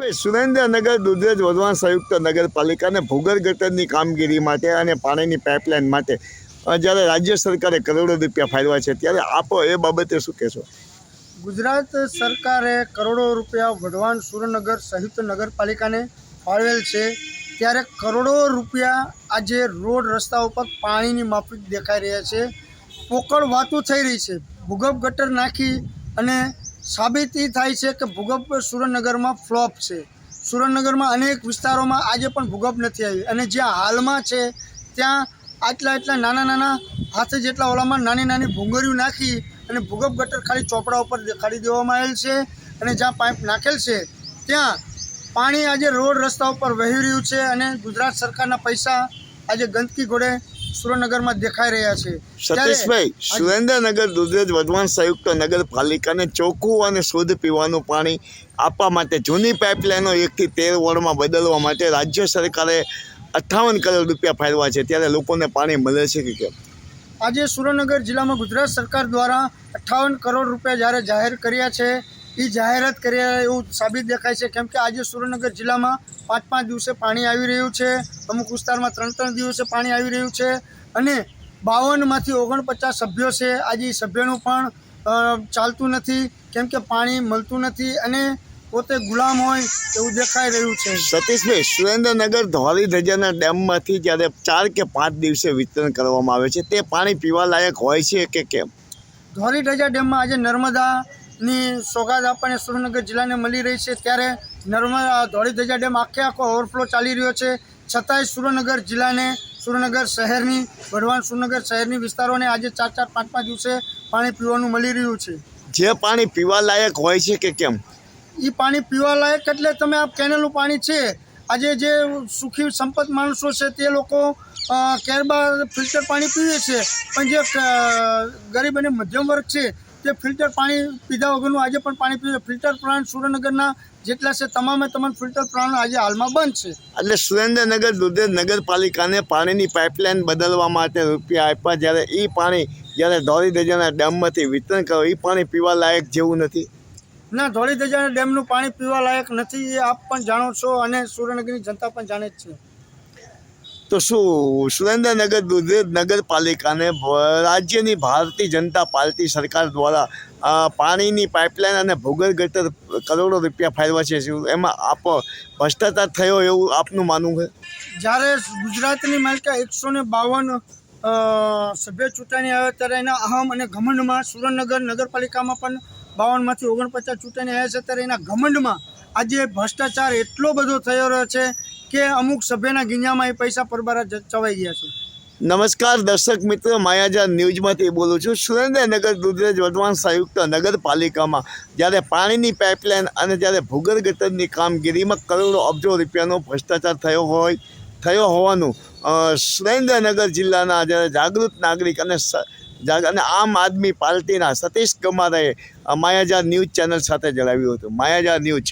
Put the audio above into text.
સુરેન્દ્રનગર દુધરેજ વઢવાણ સંયુક્ત નગરપાલિકાને ભૂગર્ભ ગટરની કામગીરી માટે અને પાણીની પાઇપલાઇન માટે જ્યારે રાજ્ય સરકારે કરોડો રૂપિયા ફાળવ્યા છે, ત્યારે આપો એ બાબતે શું કહેશો? ગુજરાત સરકારે કરોડો રૂપિયા વઢવાણ સુરનગર સંયુક્ત નગરપાલિકાને ફાળવેલ છે. ત્યારે કરોડો રૂપિયા આજે રોડ રસ્તા ઉપર પાણીની માફિક દેખાઈ રહ્યા છે. પોકળ વાતો થઈ રહી છે. ભૂગર્ભ ગટર નાખી અને સાબિતી થાય છે કે ભૂગર્ભ સુરેન્દ્રનગરમાં ફ્લોપ છે. સુરેન્દ્રનગરમાં અનેક વિસ્તારોમાં આજે પણ ભૂગર્ભ નથી આવી અને જ્યાં હાલમાં છે, ત્યાં આટલા આટલા નાના નાના હાથે જેટલા ઓલામાં નાની નાની ભૂંગળીઓ નાખી અને ભૂગર્ભ ગટર ખાલી ચોપડા ઉપર દેખાડી દેવામાં આવેલ છે અને જ્યાં પાઇપ નાખેલ છે, ત્યાં પાણી આજે રોડ રસ્તા ઉપર વહી રહ્યું છે અને ગુજરાત સરકારના પૈસા આજે ગંદકી ઘોડે સુરેન્દ્રનગરમાં દેખાઈ રહ્યા છે. સતીશભાઈ સુરેન્દ્રનગર દુધરેજ વઢવાણ સંયુક્ત નગરપાલિકાને ચોખ્ખું અને શુદ્ધ પીવાનું પાણી આપવા માટે જૂની પાઇપલાઇનો એકથી તેર વોર્ડમાં બદલવા માટે રાજ્ય સરકારે અઠ્ઠાવન કરોડ રૂપિયા ફાળવા છે. ત્યારે લોકોને પાણી મળે છે કે કેમ? આજે સુરેન્દ્રનગર જિલ્લામાં ગુજરાત સરકાર દ્વારા અઠ્ઠાવન કરોડ રૂપિયા જ્યારે જાહેર કર્યા છે એ જાહેરાત કર્યા એવું સાબિત દેખાય છે. કેમ કે આજે સુરેન્દ્રનગર જિલ્લામાં પાંચ પાંચ દિવસે પાણી આવી રહ્યું છે. અમુક વિસ્તારમાં ત્રણ ત્રણ દિવસે પાણી આવી રહ્યું છે. અને બાવનમાંથી ઓગણપચાસ સભ્યો છે. આજે સભ્યનું પણ ચાલતું નથી. કેમ કે પાણી મળતું નથી અને પોતે ગુલામ હોય એવું દેખાઈ રહ્યું છે. સતીશભાઈ સુરેન્દ્રનગર ધોળી ધજાના ડેમમાંથી જ્યારે ચાર કે પાંચ દિવસે વિતરણ કરવામાં આવે છે તે પાણી પીવા લાયક હોય છે કે કેમ? ધોરી ધજા ડેમમાં આજે નર્મદાની સોગાદ આપણને સુરેન્દ્રનગર જિલ્લાને મળી રહી છે. ત્યારે નર્મદા ધોળી ધજા ડેમ આખે આખો ઓવરફ્લો ચાલી રહ્યો છે. છતાંય સુરેન્દ્રનગર જિલ્લાને સુરેન્દ્રનગર શહેરની વઢવાણ સુરેન્દ્રનગર શહેરની વિસ્તારોને આજે ચાર ચાર પાંચ પાંચ દિવસે પાણી પીવાનું મળી રહ્યું છે. જે પાણી પીવા લાયક હોય છે કે કેમ? એ પાણી પીવા લાયક એટલે તમે આ કેનલનું પાણી છે. આજે જે સુખી સંપત માણસો છે તે લોકો કેરબા ફિલ્ટર પાણી પીવે છે. પણ જે ગરીબ અને મધ્યમ વર્ગ છે તે ફિલ્ટર પાણી પીધા વગરનું આજે પણ પાણી પીધું ફિલ્ટર પ્લાન્ટ સુરેન્દ્રનગરના જેટલા છે તમામે તમામ ફિલ્ટર પ્લાન્ટ આજે હાલમાં બંધ છે. એટલે સુરેન્દ્રનગર દુધેજ નગરપાલિકાને પાણીની પાઇપલાઇન બદલવા માટે રૂપિયા આપ્યા. જ્યારે એ પાણી જ્યારે ધોળી ધજાના ડેમમાંથી વિતરણ કરો એ પાણી પીવા લાયક જેવું નથી. ના ધોળી ધજાના ડેમનું પાણી પીવા લાયક નથી એ આપ પણ જાણો છો અને સુરેન્દ્રનગરની જનતા પણ જાણે જ છે. તો શું, સુરેન્દ્રનગર નગરપાલિકાને રાજ્યની ભારતીય જનતા પાર્ટી સરકાર દ્વારા પાણીની પાઇપલાઇન અને ભૂગર્ભ ગટર કરોડો રૂપિયા ફાળવા છે. એમાં આપ ભ્રષ્ટાચાર થયો એવું આપનું માનવું છે? જ્યારે ગુજરાતની માલિકા એકસો ને બાવન સભ્ય ચૂંટણી આવે ત્યારે એના અહમ અને ઘમંડમાં સુરેન્દ્રનગર નગરપાલિકામાં પણ બાવનમાંથી ઓગણપચાસ ચૂંટણી આવ્યા છે, ત્યારે એના ઘમંડમાં આજે ભ્રષ્ટાચાર એટલો બધો થયો રહ્યો છે કે અમુક સભ્યના ગિન્યામાં એ પૈસા પરબારા ચવાઈ ગયા છે? નમસ્કાર દર્શક મિત્રો માયાજા ન્યૂઝમાંથી બોલું છું. સુરેન્દ્રનગર દુધરેજ વઢવાણ સંયુક્ત નગરપાલિકામાં જ્યારે પાણીની પાઇપલાઇન અને જ્યારે ભૂગર્ભ કામગીરીમાં કરોડો અબજો રૂપિયાનો ભ્રષ્ટાચાર થયો હોય, થયો હોવાનું સુરેન્દ્રનગર જિલ્લાના જ્યારે જાગૃત નાગરિક અને અને આમ આદમી પાર્ટીના સતીશ કુમારે માયાજા ન્યૂઝ ચેનલ સાથે જણાવ્યું હતું. માયાજા ન્યૂઝ.